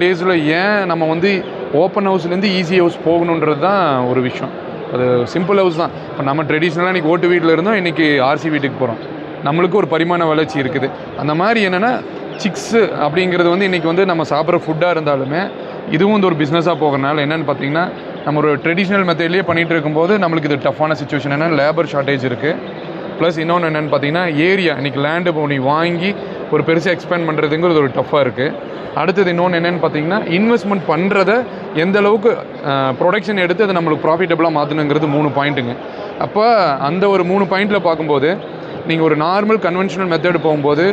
டேஸில் ஏன் நம்ம வந்து ஓப்பன் ஹவுஸ்லேருந்து ஈஸி ஹவுஸ் போகணுன்றது தான் ஒரு விஷயம். அது சிம்பிள் ஹவுஸ் தான். இப்போ நம்ம ட்ரெடிஷ்னலாக இன்றைக்கி ஓட்டு வீட்டில் இருந்தோம் இன்றைக்கி ஆர்சி வீட்டுக்கு போகிறோம் நம்மளுக்கு ஒரு பரிமாண வளர்ச்சி இருக்குது. அந்த மாதிரி என்னென்னா சிக்ஸு அப்படிங்கிறது வந்து இன்றைக்கி வந்து நம்ம சாப்பிட்ற ஃபுட்டாக இருந்தாலுமே இதுவும் வந்து ஒரு பிஸ்னஸாக போகிறனால என்னென்னு பார்த்தீங்கன்னா நம்ம ஒரு ட்ரெடிஷ்னல் மெத்தட்லேயே பண்ணிகிட்டு இருக்கும்போது நம்மளுக்கு இது டஃப்பான சுச்சுவேஷன் என்னென்னா லேபர் ஷார்ட்டேஜ் இருக்குது ப்ளஸ் இன்னொன்று என்னென்னு பார்த்தீங்கன்னா ஏரியா இன்றைக்கி லேண்டு நீ வாங்கி ஒரு பெருசாக எக்ஸ்பேண்ட் பண்ணுறதுங்கிறது ஒரு டஃப்பாக இருக்குது அடுத்தது இன்னொன்று என்னென்னு பார்த்தீங்கன்னா இன்வெஸ்ட்மெண்ட் பண்ணுறத எந்த அளவுக்கு ப்ரொடக்ஷன் எடுத்து அதை நம்மளுக்கு ப்ராஃபிட்டபுளாக மாற்றணுங்கிறது மூணு பாயிண்ட்டுங்க அப்போ அந்த ஒரு மூணு பாயிண்ட்டில் பார்க்கும்போது நீங்கள் ஒரு நார்மல் கன்வென்ஷனல் மெத்தட் போகும்போது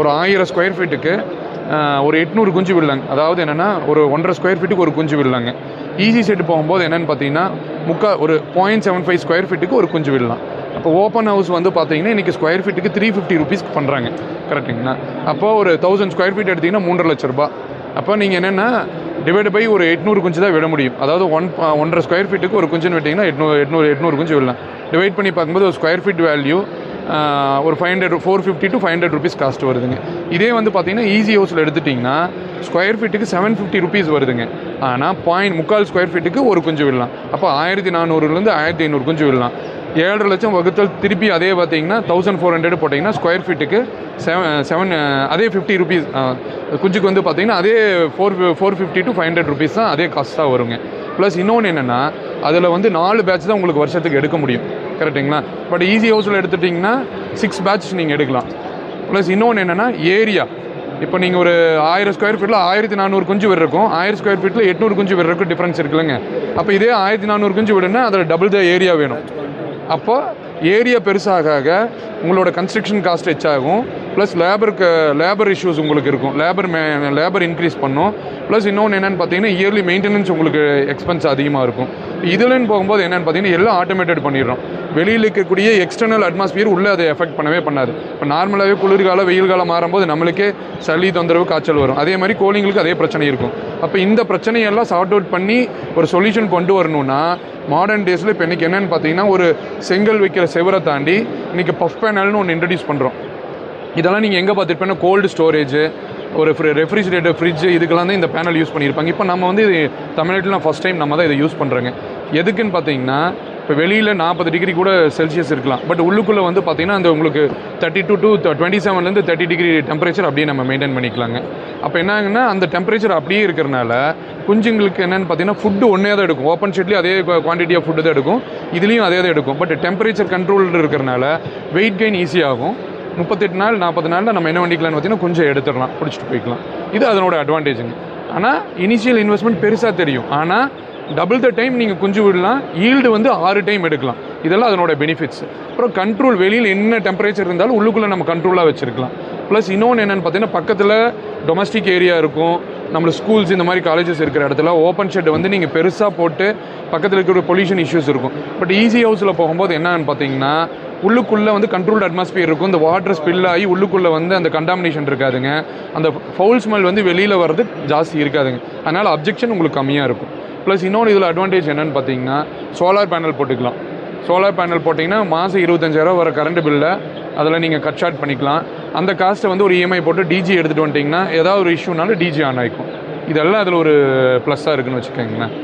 ஒரு ஆயிரம் ஸ்கொயர் ஃபீட்டுக்கு ஒரு எட்நூறு குஞ்சு விடலாங்க. அதாவது என்னென்னா ஒரு ஒன்றரை ஸ்கொயர் ஃபீட்டுக்கு ஒரு குஞ்சு விடலாங்க. ஈஸி செட்டு போகும்போது என்னென்னு பார்த்தீங்கன்னா முக்கா ஒரு பாயிண்ட் செவன் ஃபைவ் ஸ்கொயர் ஃபீட்டுக்கு ஒரு குஞ்சு விடலாம். அப்போ ஓப்பன் ஹவுஸ் வந்து பார்த்தீங்கன்னா இன்றைக்கி ஸ்கொயர் ஃபீட்டுக்கு த்ரீ ஃபிஃப்டி ருபீஸ்க்கு பண்ணுறாங்க கரெக்டுங்களா அப்போ ஒரு தௌசண்ட் ஸ்கொயர் ஃபீட் எடுத்திங்கன்னா மூன்றரை லட்ச ரூபா அப்போ நீங்கள் என்னென்னா டிவைட் பை ஒரு எட்நூறு குஞ்சு தான் விட முடியும். அதாவது ஒன் ஒன்றரை ஸ்கொயர் ஃபீட்டுக்கு ஒரு குஞ்சுன்னு விட்டிங்கன்னா எட்நூறு எட்நூறு எட்நூறு குஞ்சு விடலாம். டிவைட் பண்ணி பார்க்கும்போது ஒரு ஸ்கொயர் ஃபீட் வேல்யூ ஒரு five hundred four fifty to five hundred rupees cost வருதுங்க. இதே வந்து பார்த்தீங்கன்னா ஈஸி ஹவுஸில் எடுத்துட்டிங்கன்னா ஸ்கொயர் ஃபீட்டுக்கு செவன் ஃபிஃப்டி ருபீஸ் வருதுங்க. ஆனால் பாயிண்ட் முக்கால் ஸ்கொயர் ஃபீட்டுக்கு ஒரு குஞ்சு விடலாம். அப்போ ஆயிரத்தி நானூறுலேருந்து ஆயிரத்தி ஐநூறு குஞ்சு விடலாம். ஏழரை லட்சம் வகுத்தல் திருப்பி அதே பார்த்தீங்கன்னா தௌசண்ட் ஃபோர் ஹண்ட்ரட் போட்டிங்கன்னா ஸ்கொயர் ஃபீட்டுக்கு செவன் செவன் அதே ஃபிஃப்டி ருபீஸ் குஞ்சுக்கு வந்து பார்த்தீங்கன்னா அதே four four fifty to five hundred rupees தான் அதே காஸ்ட்டாக வருங்க. ப்ளஸ் இன்னொன்று என்னென்னா அதில் வந்து நாலு பேட்ச் தான் உங்களுக்கு வருஷத்துக்கு எடுக்க முடியும். கரெக்டுங்களா பட் ஈஸி ஹவுஸில் எடுத்துட்டிங்கன்னா சிக்ஸ் பேட்ச் நீங்கள் எடுக்கலாம். ப்ளஸ் இன்னொன்று என்னென்னா ஏரியா இப்போ நீங்கள் ஒரு ஆயிரம் ஸ்கொயர் ஃபீட்டில் ஆயிரத்தி நானூறு குஞ்சு விடுறக்கும் ஆயிரம் ஸ்கொயர் ஃபீட்டில் எட்நூறு குஞ்சு விடுறக்கும் டிஃப்ரென்ஸ் இருக்குல்லங்க. அப்போ இதே ஆயிரத்தி நானூறு குஞ்சு வீடுன்னா அதில் டபுள் த ஏரியா வேணும். அப்போ ஏரியா பெருசாக ஆக உங்களோட கன்ஸ்ட்ரக்ஷன் காஸ்ட் ஆகும் ப்ளஸ் லேபருக்கு லேபர் இஷ்யூஸ் உங்களுக்கு இருக்கும். லேபர் மே லேபர் இன்க்ரீஸ் பண்ணும். ப்ளஸ் இன்னொன்று என்னென்னு பார்த்தீங்கன்னா இயர்லி மெயின்டெனன்ஸ் உங்களுக்கு எக்ஸ்பென்ஸ் அதிகமாக இருக்கும். இதுலன்னு போகும்போது என்னென்னு பார்த்தீங்கன்னா எல்லாம் ஆட்டோமேட்டட் பண்ணிடுறோம். வெளியில் இருக்கக்கூடிய எக்ஸ்டர்னல் அட்மாஸ்பியர் உள்ளே அதை எஃபெக்ட் பண்ணவே பண்ணாது. இப்போ நார்மலாகவே குளிர்காலம் வெயில் காலம் மாறும்போது நம்மளுக்கே சளி தொந்தரவு காய்ச்சல் வரும். அதே மாதிரி கோழிங்களுக்கு அதே பிரச்சனை இருக்கும். அப்போ இந்த பிரச்சனையெல்லாம் சார்ட் அவுட் பண்ணி ஒரு சொல்யூஷன் கொண்டு வரணும்னா மாடர்ன் டேஸில் இப்போ இன்றைக்கி என்னென்னு பார்த்தீங்கன்னா ஒரு செங்கல் வைக்கிற செவரை தாண்டி இன்றைக்கி பஃப் பேனல்னு ஒன்று இன்ட்ரடியூஸ் பண்ணுறோம் இதெல்லாம் நீங்கள் எங்கே பார்த்துருப்பேன்னா கோல்டு ஸ்டோரேஜ் ஒரு ஃப்ரி ரெஃப்ரிஜிரேட்டர் ஃப்ரிட்ஜ் இதுக்கெல்லாம் தான் இந்த பேனல் யூஸ் பண்ணியிருப்பாங்க. இப்போ நம்ம வந்து இது தமிழ்நாட்டில் ஃபஸ்ட் டைம் நம்ம தான் இதை யூஸ் பண்ணுறோங்க எதுக்குன்னு பார்த்தீங்கன்னா இப்போ வெளியில் நாற்பது டிகிரி கூட செல்சியஸ் இருக்கலாம். பட் உள்ளுக்குள்ளே வந்து பார்த்திங்கன்னா அந்த உங்களுக்கு தேர்ட்டி டூ டூ டுவெண்ட்டி செவன்லேருந்து தேர்ட்டி டிகிரி டெம்பரேச்சர் அப்படியே நம்ம மெயின்டைன் பண்ணிக்கலாங்க. அப்போ என்னங்கன்னா அந்த டெம்பரேச்சர் அப்படியே இருக்கிறனால குஞ்சுங்களுக்கு என்னென்னு பார்த்தீங்கன்னா ஃபுட்டு ஒன்றே தான் எடுக்கும் ஓப்பன் ஷீட்லேயும் அதே குவான்டிட்டி ஆஃப் ஃபுட்டு தான் எடுக்கும். இதுலேயும் அதே தான் எடுக்கும் பட் டெம்பரேச்சர் கண்ட்ரோல் இருக்கிறனால வெயிட் கெயின் ஈஸியாகும் முப்பத்தெட்டு நாள் நாற்பது நாளில் நம்ம என்ன பண்ணிக்கலாம்னு பார்த்தீங்கன்னா கொஞ்சம் எடுத்துடலாம். பிடிச்சிட்டு போய்க்கலாம். இது அதனோட அட்வான்டேஜுங்க ஆனால் இனிஷியல் இன்வெஸ்ட்மெண்ட் பெருசாக தெரியும். ஆனால் டபுள் த டைம் நீங்கள் குஞ்சு விடலாம் ஈல்டு வந்து ஆறு டைம் எடுக்கலாம். இதெல்லாம் அதனோட பெனிஃபிட்ஸ் அப்புறம் கண்ட்ரோல் வெளியில் என்ன டெம்பரேச்சர் இருந்தாலும் உள்ளுக்குள்ளே நம்ம கண்ட்ரோலாக வச்சுருக்கலாம். ப்ளஸ் இன்னொன்று என்னென்னு பார்த்தீங்கன்னா பக்கத்தில் டொமஸ்டிக் ஏரியா இருக்கும். நம்ம ஸ்கூல்ஸ் இந்த மாதிரி காலேஜஸ் இருக்கிற இடத்துல ஓப்பன் ஷெட் வந்து நீங்கள் பெருசாக போட்டு பக்கத்தில் இருக்கிற பொல்யூஷன் இஷ்யூஸ் இருக்கும். பட் ஈஸி ஹவுஸில் போகும்போது என்னன்னு பார்த்தீங்கன்னா உள்ளுக்குள்ளே வந்து கண்ட்ரோல்டு அட்மாஸ்பியர் இருக்கும். இந்த வாட்டர் ஸ்பில் ஆகி உள்ளுக்குள்ளே வந்து அந்த கண்டாமினேஷன் இருக்காதுங்க. அந்த ஃபவுல் ஸ்மெல் வந்து வெளியில் வர்றது ஜாஸ்தி இருக்காதுங்க. அதனால் அப்ஜெக்ஷன் உங்களுக்கு கம்மியாக இருக்கும். ப்ளஸ் இன்னொன்று இதில் அட்வான்டேஜ் என்னென்னு பார்த்தீங்கன்னா சோலார் பேனல் போட்டுக்கலாம். சோலார் பேனல் போட்டிங்கன்னா மாதம் இருபத்தஞ்சாயிரம் வர கரண்ட் பில்லை அதில் நீங்கள் கட் ஷார்ட் பண்ணிக்கலாம். அந்த காஸ்ட்டை வந்து ஒரு இஎம்ஐ போட்டு டிஜி எடுத்துகிட்டு வந்துட்டிங்கன்னா ஏதாவது ஒரு இஷ்யூனாலும் டிஜி ஆன் ஆகிக்கும் இதெல்லாம் அதில் ஒரு ப்ளஸ்ஸாக இருக்குன்னு வச்சுக்கோங்களேன்.